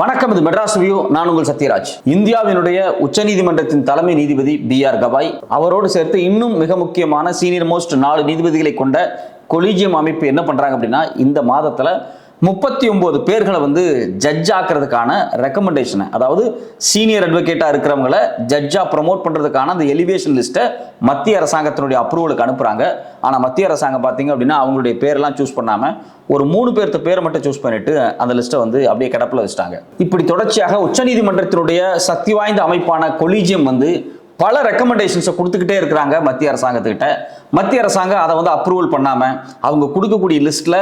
வணக்கம் இது மெட்ராஸ் வியூ. நான் உங்கள் சத்யராஜ். இந்தியாவினுடைய உச்சநீதிமன்றத்தின் தலைமை நீதிபதி பி ஆர் கவாய். அவரோடு சேர்த்து இன்னும் மிக முக்கியமான சீனியர் மோஸ்ட் நாலு நீதிபதிகளை கொண்ட கொலீஜியம் அமைப்பு என்ன பண்றாங்க அப்படின்னா இந்த மாதத்துல முப்பத்தி ஒம்பது பேர்களை வந்து ஜட்ஜ் ஆக்குறதுக்கான ரெக்கமெண்டேஷனை அதாவது சீனியர் அட்வொகேட்டாக இருக்கிறவங்கள ஜட்ஜாக ப்ரமோட் பண்ணுறதுக்கான அந்த எலிவேஷன் லிஸ்ட்டை மத்திய அரசாங்கத்தினுடைய அப்ரூவலுக்கு அனுப்புகிறாங்க ஆனால் மத்திய அரசாங்கம் பார்த்தீங்க அப்படின்னா அவங்களுடைய பேரெல்லாம் சூஸ் பண்ணாமல் ஒரு மூணு பேர்த்த பேரை மட்டும் சூஸ் பண்ணிட்டு அந்த லிஸ்ட்டை வந்து அப்படியே கிடப்பில் வச்சுட்டாங்க. இப்படி தொடர்ச்சியாக உச்சநீதிமன்றத்தினுடைய சக்தி வாய்ந்த அமைப்பான கொலீஜியம் வந்து பல ரெக்கமெண்டேஷன்ஸை கொடுத்துக்கிட்டே இருக்கிறாங்க மத்திய அரசாங்கத்துக்கிட்ட. மத்திய அரசாங்கம் அதை வந்து அப்ரூவல் பண்ணாமல் அவங்க கொடுக்கக்கூடிய லிஸ்ட்டில்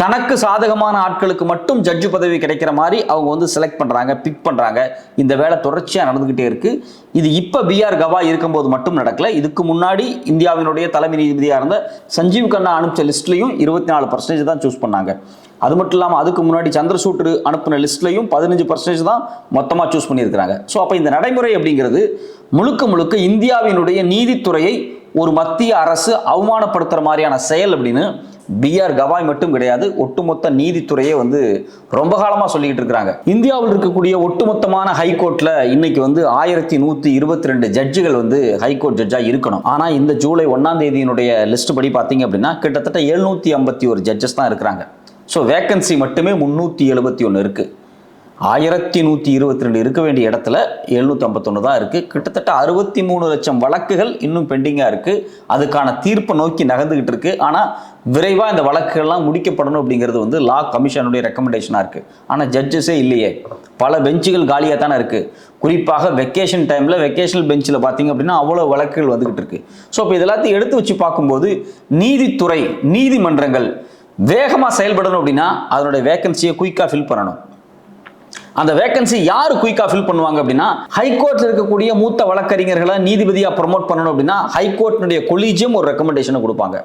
தனக்கு சாதகமான ஆட்களுக்கு மட்டும் ஜட்ஜு பதவி கிடைக்கிற மாதிரி அவங்க வந்து செலக்ட் பண்ணுறாங்க பிக் பண்ணுறாங்க இந்த வேலை தொடர்ச்சியாக நடந்துக்கிட்டே இருக்குது இது இப்போ பிஆர் கவா இருக்கும்போது மட்டும் நடக்கலை. இதுக்கு முன்னாடி இந்தியாவினுடைய தலைமை நீதிபதியாக இருந்த சஞ்சீவ் கண்ணா அனுப்பிச்ச லிஸ்ட்லையும் இருபத்தி நாலு பர்சன்டேஜ் தான் சூஸ் பண்ணாங்க. அது மட்டும் இல்லாமல் அதுக்கு முன்னாடி சந்திரசூட் அனுப்பின லிஸ்ட்லையும் பதினஞ்சு பர்சன்டேஜ் தான் மொத்தமாக சூஸ் பண்ணியிருக்கிறாங்க. ஸோ அப்போ இந்த நடைமுறை அப்படிங்கிறது முழுக்க முழுக்க இந்தியாவினுடைய நீதித்துறையை ஒரு மத்திய அரசு அவமானப்படுத்துகிற மாதிரியான செயல் அப்படின்னு பிஆர் கவாய் மட்டும் கிடையாது. ஒட்டுமொத்த நீதித்துறையே வந்து ரொம்ப காலமாக சொல்லிக்கிட்டு இருக்கிறாங்க. இந்தியாவில் இருக்கக்கூடிய ஒட்டுமொத்தமான ஹைகோர்ட்டில் இன்னைக்கு வந்து ஆயிரத்தி நூற்றி இருபத்தி ரெண்டு ஜட்ஜுகள் வந்து ஹைகோர்ட் ஜட்ஜாக இருக்கணும். ஆனால் இந்த ஜூலை ஒன்றாம் தேதியினுடைய லிஸ்ட் படி பார்த்தீங்க அப்படின்னா கிட்டத்தட்ட எழுநூற்றி ஐம்பத்தி ஒரு ஜட்ஜஸ் தான் இருக்கிறாங்க. ஸோ வேக்கன்சி மட்டுமே முந்நூற்றி எழுபத்தி ஒன்று இருக்குது ஆயிரத்தி நூற்றி இருபத்தி ரெண்டு இருக்க வேண்டிய இடத்துல எழுநூற்றி ஐம்பத்தொன்று தான் இருக்குது கிட்டத்தட்ட அறுபத்தி மூணு லட்சம் வழக்குகள் இன்னும் பெண்டிங்காக இருக்குது அதுக்கான தீர்ப்பை நோக்கி நகர்ந்துக்கிட்டு இருக்கு. ஆனால் விரைவாக இந்த வழக்குகள்லாம் முடிக்கப்படணும் அப்படிங்கிறது வந்து லா கமிஷனுடைய ரெக்கமெண்டேஷனாக இருக்குது ஆனால் ஜட்ஜஸே இல்லையே. பல பெஞ்சுகள் காலியாக தானே இருக்குது குறிப்பாக வெக்கேஷன் டைமில் வெக்கேஷனல் பெஞ்சில் பார்த்தீங்க அப்படின்னா அவ்வளோ வழக்குகள் வந்துக்கிட்டு இருக்குது ஸோ இப்போ இதெல்லாத்தையும் எடுத்து வச்சு பார்க்கும்போது நீதித்துறை நீதிமன்றங்கள் வேகமாக செயல்படணும் அப்படின்னா அதனுடைய வேகன்சியை குயிக்காக ஃபில் பண்ணணும். அந்த வேகன்சி யார் குயிக்கா ஃபில் பண்ணுவாங்க அப்படின்னா ஹைகோர்ட்ல இருக்கக்கூடிய மூத்த வழக்கறிஞர்களை நீதிபதியா ப்ரமோட் பண்ணணும் அப்படின்னா ஹைகோர்ட்டினுடைய கொலீஜியம் ஒரு ரெக்கமெண்டேஷனை கொடுப்பாங்க.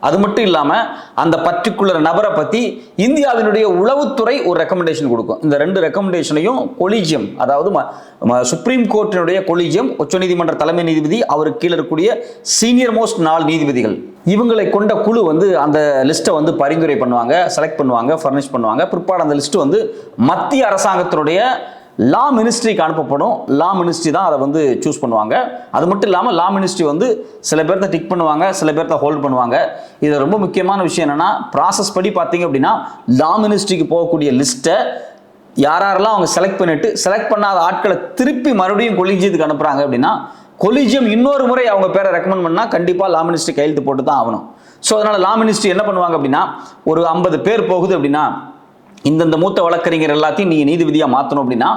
அது மட்டும் இல்லாமல் அந்த பர்டிகுலர் நபரை பற்றி இந்தியாவினுடைய உளவுத்துறை ஒரு ரெக்கமெண்டேஷன் கொடுக்கும். இந்த ரெண்டு ரெக்கமெண்டேஷனையும் கொலிஜியம் அதாவது ம- சுப்ரீம் கோர்ட்டினுடைய கொலிஜியம் உச்சநீதிமன்ற தலைமை நீதிபதி அவருக்கு கீழே இருக்கக்கூடிய சீனியர் மோஸ்ட் நாலு நீதிபதிகள். இவங்களை கொண்ட குழு வந்து அந்த லிஸ்ட்டை வந்து பரிந்துரை பண்ணுவாங்க செலக்ட் பண்ணுவாங்க ஃபர்னிஷ் பண்ணுவாங்க. பிற்பாடு அந்த லிஸ்ட்டு வந்து மத்திய அரசாங்கத்தினுடைய லா மினிஸ்ட்ரிக்கு அனுப்பப்படும். லா மினிஸ்ட்ரி தான் அதை வந்து சூஸ் பண்ணுவாங்க. அது மட்டும் இல்லாமல் லா மினிஸ்ட்ரி வந்து சில பேர்த்த டிக் பண்ணுவாங்க சில பேர்த்த ஹோல்ட் பண்ணுவாங்க. இது ரொம்ப முக்கியமான விஷயம் என்னென்னா ப்ராசஸ் படி பார்த்தீங்க அப்படின்னா லா மினிஸ்ட்ரிக்கு போகக்கூடிய லிஸ்ட்டை யாரெல்லாம் அவங்க செலக்ட் பண்ணிட்டு செலக்ட் பண்ணாத ஆட்களை திருப்பி மறுபடியும் கொலிஜியத்துக்கு அனுப்புகிறாங்க அப்படின்னா கொலிஜியம் இன்னொரு முறை அவங்க பேரை ரெக்கமெண்ட் பண்ணால் கண்டிப்பாக லா மினிஸ்ட்ரி கையெழுத்து போட்டு தான் ஆகணும். ஸோ அதனால் லா மினிஸ்ட்ரி என்ன பண்ணுவாங்க அப்படின்னா ஒரு ஐம்பது பேர் போகுது அப்படின்னா இந்தந்த மூத்த வழக்கறிஞர் எல்லாத்தையும் நீங்கள் நீதிபதியாக மாற்றணும் அப்படின்னா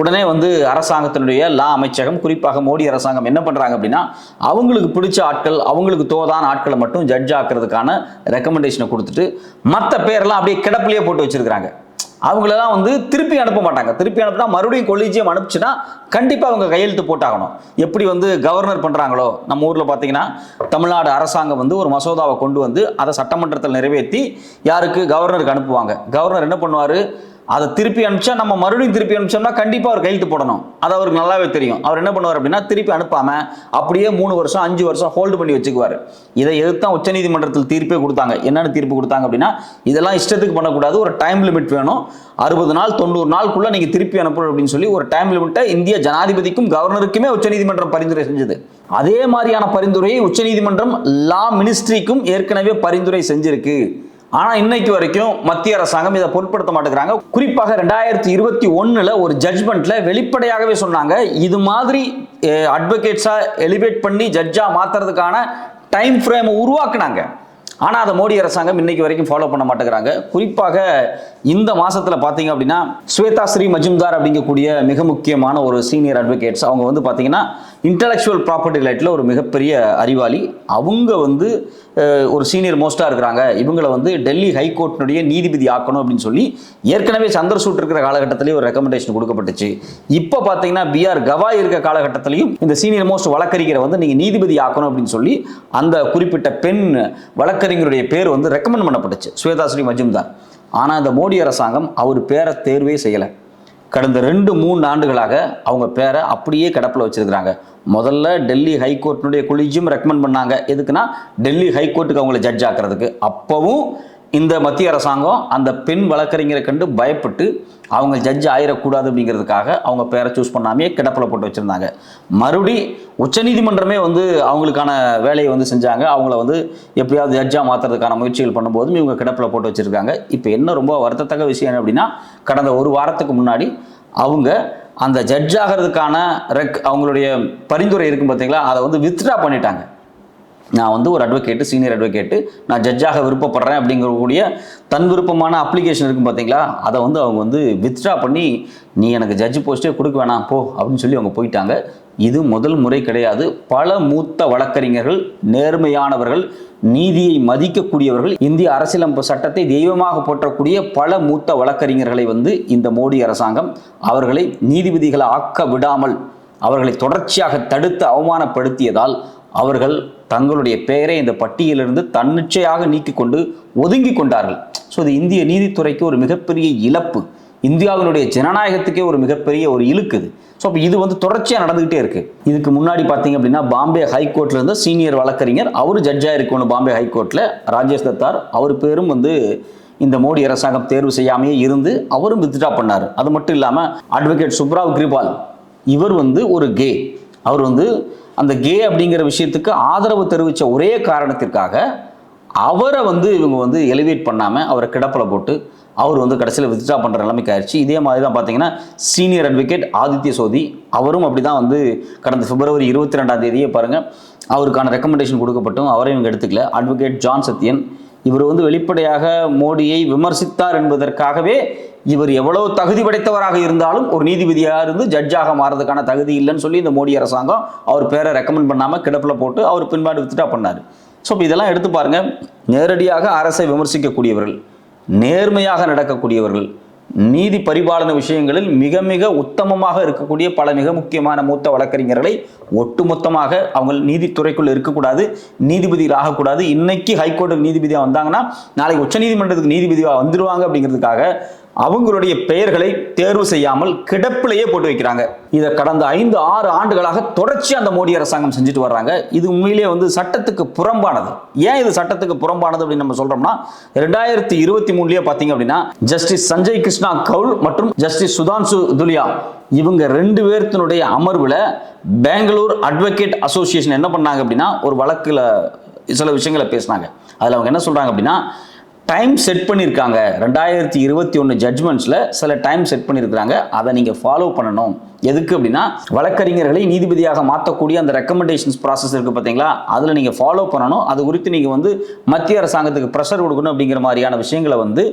உடனே வந்து அரசாங்கத்தினுடைய லா அமைச்சகம் குறிப்பாக மோடி அரசாங்கம் என்ன பண்ணுறாங்க அப்படின்னா அவங்களுக்கு பிடிச்ச ஆட்கள் அவங்களுக்கு தோதான ஆட்களை மட்டும் ஜட்ஜ் ஆக்குறதுக்கான ரெக்கமெண்டேஷனை கொடுத்துட்டு மற்ற பேரெல்லாம் அப்படியே கிடப்பிலேயே போட்டு வச்சுருக்கிறாங்க. அவங்களெல்லாம் வந்து திருப்பி அனுப்ப மாட்டாங்க. திருப்பி அனுப்பினா மறுபடியும் கொலீஜியம் அனுப்பிச்சுன்னா கண்டிப்பாக அவங்க கையெழுத்து போட்டாகணும். எப்படி வந்து கவர்னர் பண்ணுறாங்களோ நம்ம ஊரில் பார்த்தீங்கன்னா தமிழ்நாடு அரசாங்கம் வந்து ஒரு மசோதாவை கொண்டு வந்து அதை சட்டமன்றத்தில் நிறைவேற்றி யாருக்கு? கவர்னருக்கு அனுப்புவாங்க. கவர்னர் என்ன பண்ணுவார்? அதை திருப்பி அனுப்பிச்சா நம்ம மறுபடியும் திருப்பி அனுப்பிச்சோம்னா கண்டிப்பாக அவர் கையெழுத்து போடணும். அது அவருக்கு நல்லாவே தெரியும். அவர் என்ன பண்ணுவார் அப்படின்னா திருப்பி அனுப்பாமல் அப்படியே மூணு வருஷம் அஞ்சு வருஷம் ஹோல்டு பண்ணி வச்சுக்குவார். இதை எதிர்த்தான் உச்சநீதிமன்றத்தில் தீர்ப்பே கொடுத்தாங்க. என்னென்ன தீர்ப்பு கொடுத்தாங்க அப்படின்னா இதெல்லாம் இஷ்டத்துக்கு பண்ணக்கூடாது. ஒரு டைம் லிமிட் வேணும். அறுபது நாள் தொண்ணூறு நாளுக்குள்ளே நீங்கள் திருப்பி அனுப்பணும் அப்படின்னு சொல்லி ஒரு டைம் லிமிட்டை இந்திய ஜனாதிபதிக்கும் கவர்னருக்குமே உச்சநீதிமன்றம் பரிந்துரை செஞ்சது. அதே மாதிரியான பரிந்துரையை உச்சநீதிமன்றம் லா மினிஸ்ட்ரிக்கும் ஏற்கனவே பரிந்துரை செஞ்சிருக்கு. ஆனா இன்னைக்கு வரைக்கும் மத்திய அரசாங்கம் இதை பொருட்படுத்த மாட்டேங்கிறாங்க. குறிப்பாக ரெண்டாயிரத்தி இருபத்தி ஒன்றில் ஒரு ஜட்ஜ்மெண்ட்ல வெளிப்படையாகவே சொன்னாங்க. இது மாதிரி அட்வொகேட்ஸா எலிவேட் பண்ணி ஜட்ஜா மாத்துறதுக்கான டைம் ஃப்ரேமை உருவாக்குனாங்க. ஆனால் அதை மோடி அரசாங்கம் இன்னைக்கு வரைக்கும் ஃபாலோ பண்ண மாட்டேங்கிறாங்க. குறிப்பாக இந்த மாதத்தில் பார்த்தீங்க அப்படின்னா ஸ்வேதா ஸ்ரீ மஜும்தார் அப்படிங்கக்கூடிய மிக முக்கியமான ஒரு சீனியர் அட்வொகேட்ஸ் அவங்க வந்து பார்த்தீங்கன்னா இன்டலெக்சுவல் ப்ராப்பர்ட்டி ரைட்டில் ஒரு மிகப்பெரிய அறிவாளி. அவங்க வந்து ஒரு சீனியர் மோஸ்ட்டாக இருக்கிறாங்க. இவங்களை வந்து டெல்லி ஹைகோர்ட்டினுடைய நீதிபதி ஆக்கணும் அப்படின்னு சொல்லி ஏற்கனவே சந்திரசூட் இருக்கிற காலகட்டத்திலேயே ஒரு ரெக்கமெண்டேஷன் கொடுக்கப்பட்டுச்சு. இப்போ பார்த்தீங்கன்னா பிஆர் கவாய் இருக்க காலகட்டத்திலையும் இந்த சீனியர் மோஸ்ட் வழக்கறிஞரை வந்து நீங்கள் நீதிபதி ஆக்கணும் அப்படின்னு சொல்லி அந்த குறிப்பிட்ட பெண் வழக்கறிஞருடைய பேர் வந்து ரெக்கமெண்ட் பண்ணப்பட்டுச்சு. ஸ்வேதாஸ்ரீ மஜும்தார். ஆனால் இந்த மோடி அரசாங்கம் அவர் பேரை தேர்வே செய்யலை. கடந்த ரெண்டு மூணு ஆண்டுகளாக அவங்க பேரை அப்படியே கிடப்பில் வச்சிருக்கிறாங்க. முதல்ல டெல்லி ஹைகோர்ட்டினுடைய கொலிஜியம் ரெக்கமெண்ட் பண்ணாங்க. எதுக்குன்னா டெல்லி ஹைகோர்ட்டுக்கு அவங்கள ஜட்ஜ் ஆக்குறதுக்கு. அப்போவும் இந்த மத்திய அரசாங்கம் அந்த பெண் வழக்கறிஞரை கண்டு பயப்பட்டு அவங்க ஜட்ஜ் ஆயிடக்கூடாது அப்படிங்கிறதுக்காக அவங்க பேரை சூஸ் பண்ணாமே கிடப்பில் போட்டு வச்சுருந்தாங்க. மறுபடி உச்சநீதிமன்றமே வந்து அவங்களுக்கான வேலையை வந்து செஞ்சாங்க. அவங்கள வந்து எப்படியாவது ஜட்ஜாக மாற்றுறதுக்கான முயற்சிகள் பண்ணும்போதும் இவங்க கிடப்பில் போட்டு வச்சுருக்காங்க. இப்போ என்ன ரொம்ப வருத்தத்தக்க விஷயம் என்ன அப்படின்னா கடந்த ஒரு வாரத்துக்கு முன்னாடி அவங்க அந்த ஜட்ஜ் ஆகிறதுக்கான ரெக் அவங்களுடைய பரிந்துரை இருக்கும் பார்த்தீங்களா அதை வந்து வித்ட்ரா பண்ணிட்டாங்க. நான் வந்து ஒரு அட்வொகேட்டு சீனியர் அட்வொகேட்டு நான் ஜட்ஜாக விருப்பப்படுறேன் அப்படிங்கக்கூடிய தன் விருப்பமான அப்ளிகேஷன் இருக்கும் பார்த்தீங்களா அதை வந்து அவங்க வந்து வித்ட்ரா பண்ணி நீ எனக்கு ஜட்ஜ் போஸ்ட்டே கொடுக்க வேணாம் போ அப்படின்னு சொல்லி அவங்க போயிட்டாங்க. இது முதல் முறை கிடையாது. பல மூத்த வழக்கறிஞர்கள் நேர்மையானவர்கள் நீதியை மதிக்கக்கூடியவர்கள் இந்திய அரசியலமைப்பு சட்டத்தை தெய்வமாக போற்றக்கூடிய பல மூத்த வழக்கறிஞர்களை வந்து இந்த மோடி அரசாங்கம் அவர்களை நீதிபதிகளை ஆக்க விடாமல் அவர்களை தொடர்ச்சியாக தடுத்து அவமானப்படுத்தியதால் அவர்கள் தங்களுடைய பெயரை இந்த பட்டியலிருந்து தன்னிச்சையாக நீக்கி கொண்டு ஒதுங்கி கொண்டார்கள். ஸோ இது இந்திய நீதித்துறைக்கு ஒரு மிகப்பெரிய இழப்பு. இந்தியாவினுடைய ஜனநாயகத்துக்கே ஒரு மிகப்பெரிய ஒரு இழுக்குது ஸோ அப்போ இது வந்து தொடர்ச்சியாக நடந்துகிட்டே இருக்கு. இதுக்கு முன்னாடி பார்த்தீங்க அப்படின்னா பாம்பே ஹைகோர்ட்ல இருந்த சீனியர் வழக்கறிஞர் அவர் ஜட்ஜாக இருக்கணும் பாம்பே ஹைகோர்ட்ல. ராஜேஷ் தத்தார் அவர் பேரும் வந்து இந்த மோடி அரசாங்கம் தேர்வு செய்யாமையே இருந்து அவரும் வித்ட்ரா பண்ணார். அது மட்டும் இல்லாமல் அட்வொகேட் சுப்ராவ் கிரிபால் இவர் வந்து ஒரு கே. அவர் வந்து அந்த கே அப்படிங்கிற விஷயத்துக்கு ஆதரவு தெரிவித்த ஒரே காரணத்திற்காக அவரை வந்து இவங்க வந்து எலிவேட் பண்ணாமல் அவரை கிடப்பில் போட்டு அவர் வந்து கடைசியில் வித்ட்ரா பண்ணுற நிலைமைக்கு ஆயிடுச்சு. இதே மாதிரி தான் பார்த்தீங்கன்னா சீனியர் அட்வொகேட் ஆதித்ய சோதி அவரும் அப்படி தான் வந்து கடந்த பிப்ரவரி இருபத்தி ரெண்டாம் தேதியே பாருங்கள் அவருக்கான ரெக்கமெண்டேஷன் கொடுக்கப்பட்டும் அவரையும் இவங்க எடுத்துக்கல. அட்வொகேட் ஜான் சத்யன் இவர் வந்து வெளிப்படையாக மோடியை விமர்சித்தார் என்பதற்காகவே இவர் எவ்வளவு தகுதி படைத்தவராக இருந்தாலும் ஒரு நீதிபதியாக இருந்து ஜட்ஜாக மாறதுக்கான தகுதி இல்லைன்னு சொல்லி இந்த மோடி அரசாங்கம் அவர் பேரை ரெக்கமெண்ட் பண்ணாமல் கிடப்பில் போட்டு அவர் பின்பாடு வித்துட்டா பண்ணார். ஸோ இப்போ இதெல்லாம் எடுத்து பாருங்க. நேரடியாக அரசை விமர்சிக்கக்கூடியவர்கள் நேர்மையாக நடக்கக்கூடியவர்கள் நீதி பரிபாலன விஷயங்களில் மிக மிக உத்தமமாக இருக்கக்கூடிய பல மிக முக்கியமான மூத்த வழக்கறிஞர்களை ஒட்டுமொத்தமாக அவங்க நீதித்துறைக்குள்ள இருக்கக்கூடாது நீதிபதிகள் ஆகக்கூடாது இன்னைக்கு ஹைகோர்ட்டுக்கு நீதிபதியாக வந்தாங்கன்னா நாளைக்கு உச்சநீதிமன்றத்துக்கு நீதிபதியாக வந்துருவாங்க அப்படிங்கிறதுக்காக அவங்களுடைய பெயர்களை தேர்வு செய்யாமல் கிடப்பிலேயே போட்டு வைக்கிறாங்க. இதை கடந்த ஐந்து ஆறு ஆண்டுகளாக தொடர்ச்சி அந்த மோடி அரசாங்கம் செஞ்சுட்டு வர்றாங்க. இது உண்மையிலேயே வந்து சட்டத்துக்கு புறம்பானது. ஏன் இது சட்டத்துக்கு புறம்பானது அப்படின்னு நம்ம சொல்றோம்னா ரெண்டாயிரத்தி இருபத்தி மூணுலயே பாத்தீங்க அப்படின்னா ஜஸ்டிஸ் சஞ்சய் கிருஷ்ணா கவுல் மற்றும் ஜஸ்டிஸ் சுதான்சு துலியா இவங்க ரெண்டு பேர்த்தினுடைய அமர்வுல பெங்களூர் அட்வொகேட் அசோசியேஷன் என்ன பண்ணாங்க அப்படின்னா ஒரு வழக்கில் சில விஷயங்களை பேசினாங்க. அதில் அவங்க என்ன சொல்றாங்க அப்படின்னா டைம் செட் பண்ணியிருக்காங்க ரெண்டாயிரத்தி இருபத்தி ஒன்று ஜட்மெண்ட்ஸில் சில டைம் செட் பண்ணியிருக்கிறாங்க அதை நீங்கள் ஃபாலோ பண்ணணும். எதுக்கு அப்படின்னா வழக்கறிஞர்களை நீதிபதியாக மாற்றக்கூடிய அந்த ரெக்கமெண்டேஷன்ஸ் ப்ராசஸ் இருக்குது பார்த்தீங்களா? அதில் நீங்கள் ஃபாலோ பண்ணணும். அது குறித்து நீங்கள் வந்து மத்திய அரசாங்கத்துக்கு ப்ரெஷர் கொடுக்கணும் அப்படிங்கிற மாதிரியான விஷயங்களை வந்து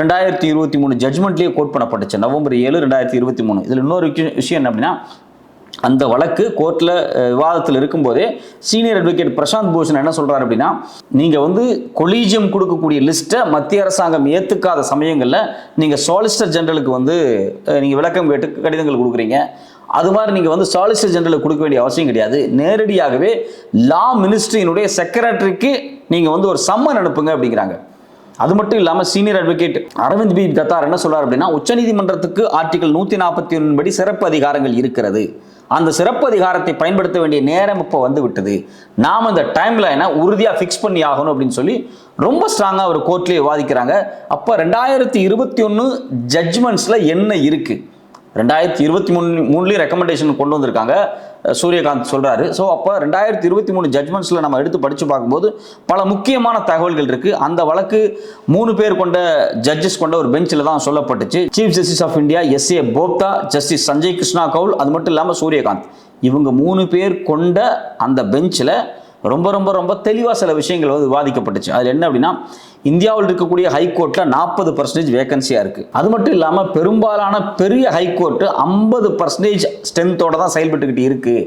ரெண்டாயிரத்தி இருபத்தி மூணு ஜட்மெண்ட்லேயே கோட் பண்ணப்பட்டுச்சு. நவம்பர் ஏழு ரெண்டாயிரத்தி இருபத்தி மூணு. இதில் இன்னொரு விஷயம் விஷயம் என்ன அப்படின்னா அந்த வழக்கு கோர்ட்டில் விவாதத்தில் இருக்கும்போதே சீனியர் அட்வொகேட் பிரசாந்த் பூஷன் என்ன சொல்கிறார் அப்படின்னா நீங்கள் வந்து கொலீஜியம் கொடுக்கக்கூடிய லிஸ்ட்டை மத்திய அரசாங்கம் ஏற்றுக்காத சமயங்களில் நீங்கள் சாலிசிட்டர் ஜெனரலுக்கு வந்து நீங்கள் விளக்கம் கேட்டு கடிதங்கள் கொடுக்குறீங்க. அது மாதிரி நீங்கள் வந்து சாலிசிட்டர் ஜெனரலுக்கு கொடுக்க வேண்டிய அவசியம் கிடையாது. நேரடியாகவே லா மினிஸ்ட்ரியினுடைய செக்ரட்டரிக்கு நீங்கள் வந்து ஒரு சம்மன் அனுப்புங்க அப்படிங்கிறாங்க. அது மட்டும் இல்லாமல் senior advocate Arvind P. Datar என்ன சொல்றாரு அப்படின்னா உச்சநீதிமன்றத்துக்கு ஆர்டிகல் நூற்றி நாற்பத்தி ஒன்படி படி சிறப்பு அதிகாரங்கள் இருக்கிறது. அந்த சிறப்பு அதிகாரத்தை பயன்படுத்த வேண்டிய நேரம் இப்போ வந்து விட்டது. நாம் இந்த டைம் லைனை உறுதியாக ஃபிக்ஸ் பண்ணி ஆகணும் அப்படின்னு சொல்லி ரொம்ப ஸ்ட்ராங்காக அவர் கோர்ட்லேயே விவாதிக்கிறாங்க. அப்போ ரெண்டாயிரத்தி இருபத்தி ஒன்று ஜட்ஜ்மெண்ட்ஸில் என்ன இருக்குது ரெண்டாயிரத்தி இருபத்தி மூணு மூணுலேயும் ரெக்கமெண்டேஷன் கொண்டு வந்திருக்காங்க. சூரியகாந்த் சொல்கிறாரு ஸோ அப்போ ரெண்டாயிரத்தி இருபத்தி மூணு ஜட்மெண்ட்ஸில் நம்ம எடுத்து படித்து பார்க்கும்போது பல முக்கியமான தகவல்கள் இருக்குது அந்த வழக்கு மூணு பேர் கொண்ட ஜட்ஜஸ் கொண்ட ஒரு பெஞ்சில் தான் சொல்லப்பட்டுச்சு. Chief justice of India S A Bobde justice Sanjay Krishna Kaul அது மட்டும் இல்லாமல் சூரியகாந்த். இவங்க மூணு பேர் கொண்ட அந்த பெஞ்சில் ரொம்ப ரொம்ப ரொம்ப தெளிவாக சில விஷயங்கள் வந்து விவாதிக்கப்பட்டுச்சு. அதில் என்ன அப்படின்னா இந்தியாவில் இருக்கக்கூடிய ஹைகோர்ட்டில் நாற்பது பர்சன்டேஜ் வேகன்சியாக இருக்குது அது மட்டும் இல்லாமல் பெரும்பாலான பெரிய ஹைகோர்ட்டு ஐம்பது பர்சன்டேஜ் ஸ்ட்ரென்த்தோடு தான் செயல்பட்டுக்கிட்டு இருக்குது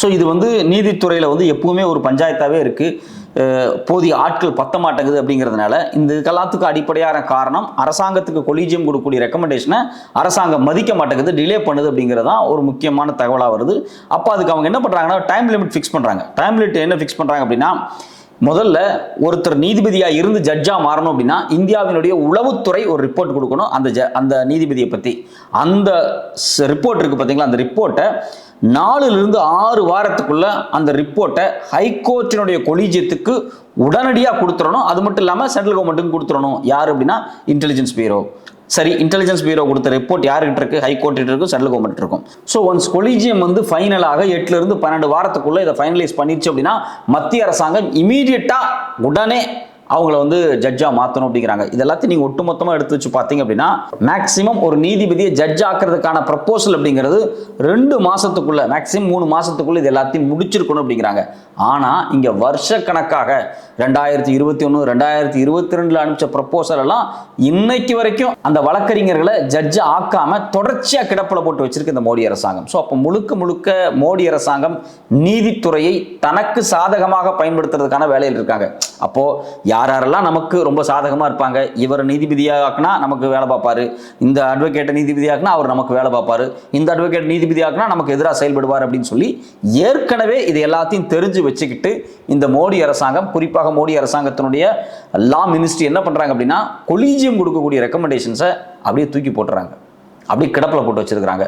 ஸோ இது வந்து நீதித்துறையில் வந்து எப்பவுமே ஒரு பஞ்சாயத்தாகவே இருக்குது போதிய ஆட்கள் பத்த மாட்டேங்குது அப்படிங்கிறதுனால இந்த இதுக்கெல்லாத்துக்கும் அடிப்படையான காரணம் அரசாங்கத்துக்கு கொலீஜியம் கொடுக்கக்கூடிய ரெக்கமெண்டேஷனை அரசாங்கம் மதிக்க மாட்டேங்குது டிலே பண்ணுது அப்படிங்கிறது தான் ஒரு முக்கியமான தகவலாக வருது. அப்போ அதுக்கு அவங்க என்ன பண்ணுறாங்கன்னா டைம் லிமிட் ஃபிக்ஸ் பண்ணுறாங்க டைம் லிமிட் என்ன ஃபிக்ஸ் பண்ணுறாங்க அப்படின்னா முதல்ல ஒருத்தர் நீதிபதியாக இருந்து ஜட்ஜாக மாறணும் அப்படின்னா இந்தியாவினுடைய உளவுத்துறை ஒரு ரிப்போர்ட் கொடுக்கணும். அந்த ஜ அந்த நீதிபதியை பற்றி அந்த ரிப்போர்ட் இருக்குது பார்த்தீங்களா அந்த ரிப்போர்ட்டை நாலுலேருந்து ஆறு வாரத்துக்குள்ள அந்த ரிப்போர்ட்டை ஹைகோர்ட்டினுடைய கொலீஜியத்துக்கு உடனடியாக கொடுத்துடணும் அது மட்டும் இல்லாமல் சென்ட்ரல் கவர்மெண்ட்டுக்கு கொடுத்துடணும் யார் அப்படின்னா? இன்டெலிஜென்ஸ் பியூரோ சரி இன்டெலிஜென்ஸ் பியூரோ கொடுத்த ரிப்போர்ட் யார்கிட்ட இருக்கு? ஹைகோர்ட் இருக்கும் சென்ட்ரல் கவர்மெண்ட் இருக்கும். ஸோ ஒன்ஸ் கொலிஜியம் வந்து ஃபைனலாக எட்டுல இருந்து பன்னெண்டு வாரத்துக்குள்ள இதை ஃபைனலைஸ் பண்ணிடுச்சு அப்படின்னா மத்திய அரசாங்கம் இமீடியட்டா உடனே அவங்கள வந்து ஜட்ஜா மாற்றணும் அப்படிங்கிறாங்க. இது எல்லாத்தையும் நீங்கள் ஒட்டுமொத்தமாக எடுத்து வச்சு பார்த்தீங்க அப்படின்னா மேக்ஸிமம் ஒரு நீதிபதியை ஜட்ஜ் ஆக்குறதுக்கான ப்ரப்போசல் அப்படிங்கிறது ரெண்டு மாசத்துக்குள்ள மேக்ஸிமம் மூணு மாசத்துக்குள்ள இது எல்லாத்தையும் முடிச்சிருக்கணும் அப்படிங்கிறாங்க. ஆனால் இங்கே வருஷக்கணக்காக ரெண்டாயிரத்தி இருபத்தி ஒன்று ரெண்டாயிரத்தி இருபத்தி ரெண்டில் அனுப்பிச்ச ப்ரப்போசல் எல்லாம் இன்னைக்கு வரைக்கும் அந்த வழக்கறிஞர்களை ஜட்ஜ் ஆக்காம தொடர்ச்சியாக கிடப்பில் போட்டு வச்சிருக்கு இந்த மோடி அரசாங்கம். ஸோ அப்போ முழுக்க முழுக்க மோடி அரசாங்கம் நீதித்துறையை தனக்கு சாதகமாக பயன்படுத்துறதுக்கான வேலையில் இருக்காங்க. அப்போ யார் யாரெல்லாம் நமக்கு ரொம்ப சாதகமாக இருப்பாங்க. இவர் நீதிபதியாக்குனா நமக்கு வேலை பார்ப்பாரு. இந்த அட்வொகேட்டை நீதிபதியாக்குனா அவர் நமக்கு வேலை பார்ப்பார். இந்த அட்வொகேட் நீதிபதியாக்குனா நமக்கு எதிராக செயல்படுவார் அப்படின்னு சொல்லி ஏற்கனவே இது எல்லாத்தையும் தெரிஞ்சு வச்சுக்கிட்டு இந்த மோடி அரசாங்கம் குறிப்பாக மோடி அரசாங்கத்தினுடைய லா மினிஸ்ட்ரி என்ன பண்ணுறாங்க அப்படின்னா கொலீஜியம் கொடுக்கக்கூடிய ரெக்கமெண்டேஷன்ஸை அப்படியே தூக்கி போட்டுறாங்க. அப்படியே கிடப்பில் போட்டு வச்சிருக்கிறாங்க.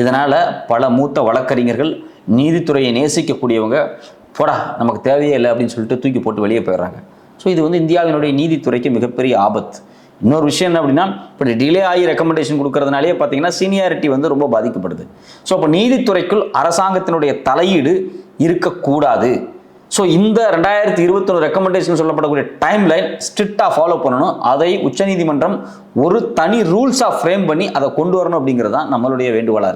இதனால் பல மூத்த வழக்கறிஞர்கள் நீதித்துறையை நேசிக்கக்கூடியவங்க போடா நமக்கு தேவையே இல்லை அப்படின்னு சொல்லிட்டு தூக்கி போட்டு வெளியே போயிடுறாங்க. ஸோ இது வந்து இந்தியாவினுடைய நீதித்துறைக்கு மிகப்பெரிய ஆபத்து. இன்னொரு விஷயம் என்ன அப்படின்னா இப்படி டிலே ஆகி ரெக்கமெண்டேஷன் கொடுக்கறதுனாலே பார்த்தீங்கன்னா சீனியாரிட்டி வந்து ரொம்ப பாதிக்கப்படுது. ஸோ அப்போ நீதித்துறைக்குள் அரசாங்கத்தினுடைய தலையீடு இருக்கக்கூடாது. ஸோ இந்த ரெண்டாயிரத்தி இருபத்தொன்று ரெக்கமெண்டேஷன் சொல்லப்படக்கூடிய டைம் லைன் ஸ்ட்ரிக்டாக ஃபாலோ பண்ணணும். அதை உச்சநீதிமன்றம் ஒரு தனி ரூல்ஸாக ஃப்ரேம் பண்ணி அதை கொண்டு வரணும் அப்படிங்கிறது தான் நம்மளுடைய வேண்டுகோளாக இருக்குது